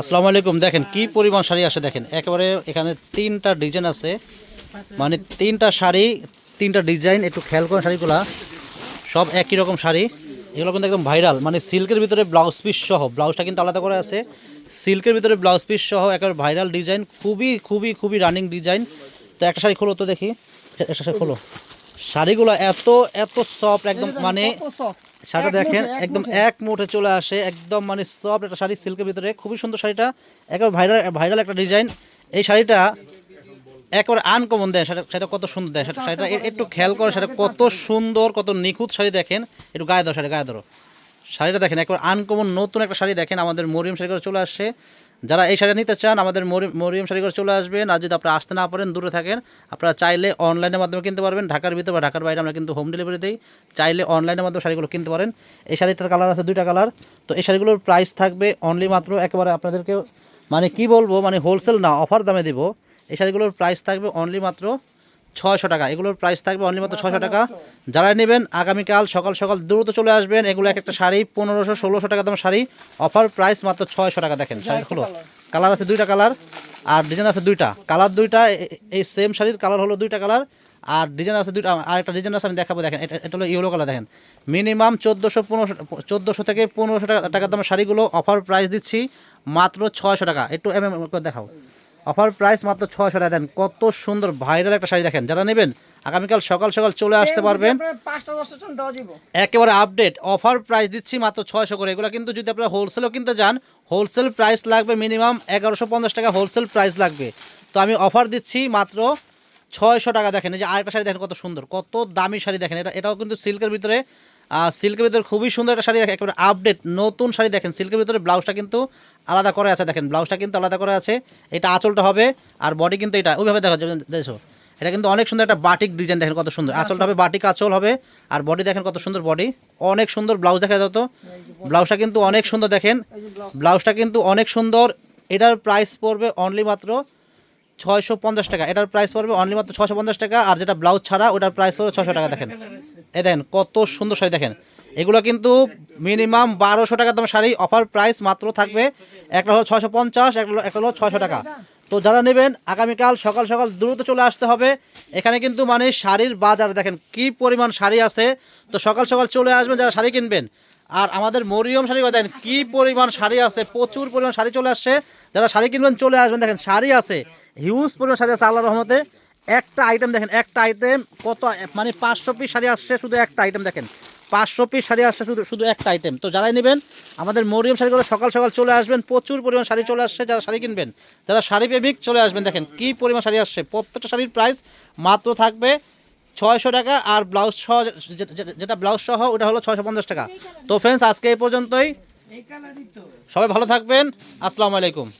আসসালামু আলাইকুম। দেখেন কি পরিমাণ শাড়ি আসে দেখেন। একেবারে এখানে তিনটা ডিজাইন আছে। মানে তিনটা শাড়ি, তিনটা ডিজাইন, একটু খেয়াল করেন শাড়িগুলা। সব একই রকম শাড়ি। এগুলো কিন্তু একদম ভাইরাল। মানে সিল্কের ভিতরে ব্লাউজ পিস সহ, ব্লাউজটা কিন্তু আলাদা করে আছে। সিল্কের ভিতরে ব্লাউজ পিস সহ একেবারে ভাইরাল ডিজাইন। খুবই খুবই খুবই রানিং ডিজাইন। তো একটা শাড়ি খোলো তো দেখি। একটা শাড়ি খোলো। শাড়িগুলো এত এত সফট একদম মানে শাড়িটা দেখেন একদম এক মুঠে চলে আসে একদম মানে সফট একটা শাড়ি সিল্কের ভিতরে খুবই সুন্দর শাড়িটা একেবারে ভাইরাল ভাইরাল একটা ডিজাইন এই শাড়িটা একেবারে আনকমন দেয় সেটা সেটা কত সুন্দর দেয় সেটা শাড়িটা একটু খেয়াল করে সেটা কত সুন্দর। কত নিখুঁত শাড়ি দেখেন। একটু গায়ে ধরো শাড়ি গায়ে ধরো। শাড়িটা দেখেন একবার আনকমন নতুন একটা শাড়ি দেখেন আমাদের মরিয়ম শাড়ি করে চলে আসছে যারা এই শাড়ি নিতে চান, আমাদের মরি- মরিয়ম শাড়ি করে চলে আসবেন। আর যদি আপনারা আসতে না পারেন, দূরে থাকেন, আপনারা চাইলে অনলাইনের মাধ্যমে কিনতে পারবেন। ঢাকার ভিতরে বা ঢাকার বাইরে আমরা কিন্তু হোম ডেলিভারি দিই। চাইলে অনলাইনের মাধ্যমে শাড়িগুলো কিনতে পারেন। এই শাড়িটার কালার আছে দুইটা কালার তো এই শাড়িগুলোর প্রাইস থাকবে অনলি মাত্র একেবারে আপনাদেরকে মানে কি বলব মানে হোলসেল না অফার দামে দেবো। এই শাড়িগুলোর প্রাইস থাকবে অনলি মাত্র ছয়শো টাকা। এগুলোর প্রাইস থাকবে অনলি মাত্র ছয়শো টাকা। যারা নেবেন আগামীকাল সকাল সকাল দ্রুত চলে আসবেন। এগুলো এক একটা শাড়ি পনেরোশো ষোলোশো টাকা দাম শাড়ি। অফার প্রাইস মাত্র ছয়শো টাকা দেখেন শাড়িগুলো কালার আছে দুইটা কালার আর ডিজাইন আছে দুইটা। কালার দুইটা এই সেম শাড়ির কালার হলো দুইটা কালার আর ডিজাইন আছে দুইটা আর একটা ডিজাইন আছে আমি দেখাবো দেখেন এটা এটা হলো ইয়েলো কালার দেখেন। মিনিমাম চোদ্দোশো পনেরোশো চোদ্দোশো থেকে পনেরোশো টাকা টাকার দাম শাড়িগুলো অফার প্রাইস দিচ্ছি মাত্র ছয়শো টাকা। একটু এম এম করে দেখাও। অফার প্রাইস মাত্র ছয়শো টাকা। দেন কত সুন্দর ভাইরাল একটা শাড়ি দেখেন। যারা নেবেন আগামীকাল সকাল সকাল চলে আসতে পারবেন। একেবারে আপডেট অফার প্রাইস দিচ্ছি মাত্র ছয়শো করে। এগুলো কিন্তু যদি আপনারা হোলসেলও কিনতে যান হোলসেল প্রাইস লাগবে মিনিমাম এগারোশো পঞ্চাশ টাকা হোলসেল প্রাইস লাগবে। তো আমি অফার দিচ্ছি মাত্র ছয়শো টাকা দেখেন এই যে আরেকটা শাড়ি দেখেন কত সুন্দর কত দামি শাড়ি দেখেন। এটা এটাও কিন্তু সিল্কের ভিতরে সিল্কের ভিতরে খুবই সুন্দর একটা শাড়ি দেখেন একেবারে আপডেট নতুন শাড়ি দেখেন। সিল্কের ভিতরে ব্লাউজটা কিন্তু আলাদা করে আছে দেখেন ব্লাউজটা কিন্তু আলাদা করে আছে। এটা আঁচলটা হবে আর বডি কিন্তু এটা ওইভাবে দেখো দেখো। এটা কিন্তু অনেক সুন্দর একটা বাটিক ডিজাইন দেখেন কত সুন্দর। আঁচলটা হবে বাটিক আঁচল হবে আর বডি দেখেন কত সুন্দর বডি অনেক সুন্দর ব্লাউজ দেখা যেত ব্লাউজটা কিন্তু অনেক সুন্দর দেখেন। ব্লাউজটা কিন্তু অনেক সুন্দর এটার প্রাইস পড়বে অনলি মাত্র ছয়শো পঞ্চাশ টাকা। এটার প্রাইস পড়বে অনলি মাত্র ছশো পঞ্চাশ টাকা, আর যেটা ব্লাউজ ছাড়া ওটার প্রাইস পড়বে ছশো টাকা, দেখেন। এ দেখেন, কত সুন্দর শাড়ি, দেখেন। এগুলো কিন্তু মিনিমাম বারোশো টাকা দাম শাড়ি অফার প্রাইস মাত্র থাকবে একটা হলো ছশো পঞ্চাশ একটা একটা হলো ছয়শো টাকা। তো যারা নেবেন, আগামীকাল সকাল সকাল দ্রুত চলে আসতে হবে। এখানে কিন্তু মানে শাড়ির বাজার, দেখেন কি পরিমাণ শাড়ি আছে। তো সকাল সকাল চলে আসবেন যারা শাড়ি কিনবেন। আর আমাদের মরিয়ম শাড়ি, দেখেন কি পরিমাণ শাড়ি আছে, প্রচুর পরিমাণ শাড়ি চলে আসছে। যারা শাড়ি কিনবেন, চলে আসবেন, দেখেন শাড়ি আছে। হিউজ পরিমাণ শাড়ি আছে আল্লাহ রহমতে। একটা আইটেম দেখেন, একটা আইটেম কত মানে পাঁচশো পিস শাড়ি আসছে শুধু একটা আইটেম দেখেন। পাঁচশো পিস শাড়ি আসছে শুধু শুধু একটা আইটেম তো যারাই নেবেন, আমাদের মরিয়ম শাড়িগুলো সকাল সকাল চলে আসবেন, প্রচুর পরিমাণ শাড়ি চলে আসছে, যারা শাড়ি কিনবেন, যারা শাড়ি প্রেমিক চলে আসবেন, দেখেন কি পরিমাণ শাড়ি আসছে। প্রত্যেকটা শাড়ির প্রাইস মাত্র থাকবে ছয়শো টাকা আর ব্লাউজ সহ যেটা ব্লাউজ সহ, ওটা হলো ছয়শো পঞ্চাশ টাকা। তো ফ্রেন্ডস আজকে এই পর্যন্তই। সবাই ভালো থাকবেন। আসসালামু আলাইকুম।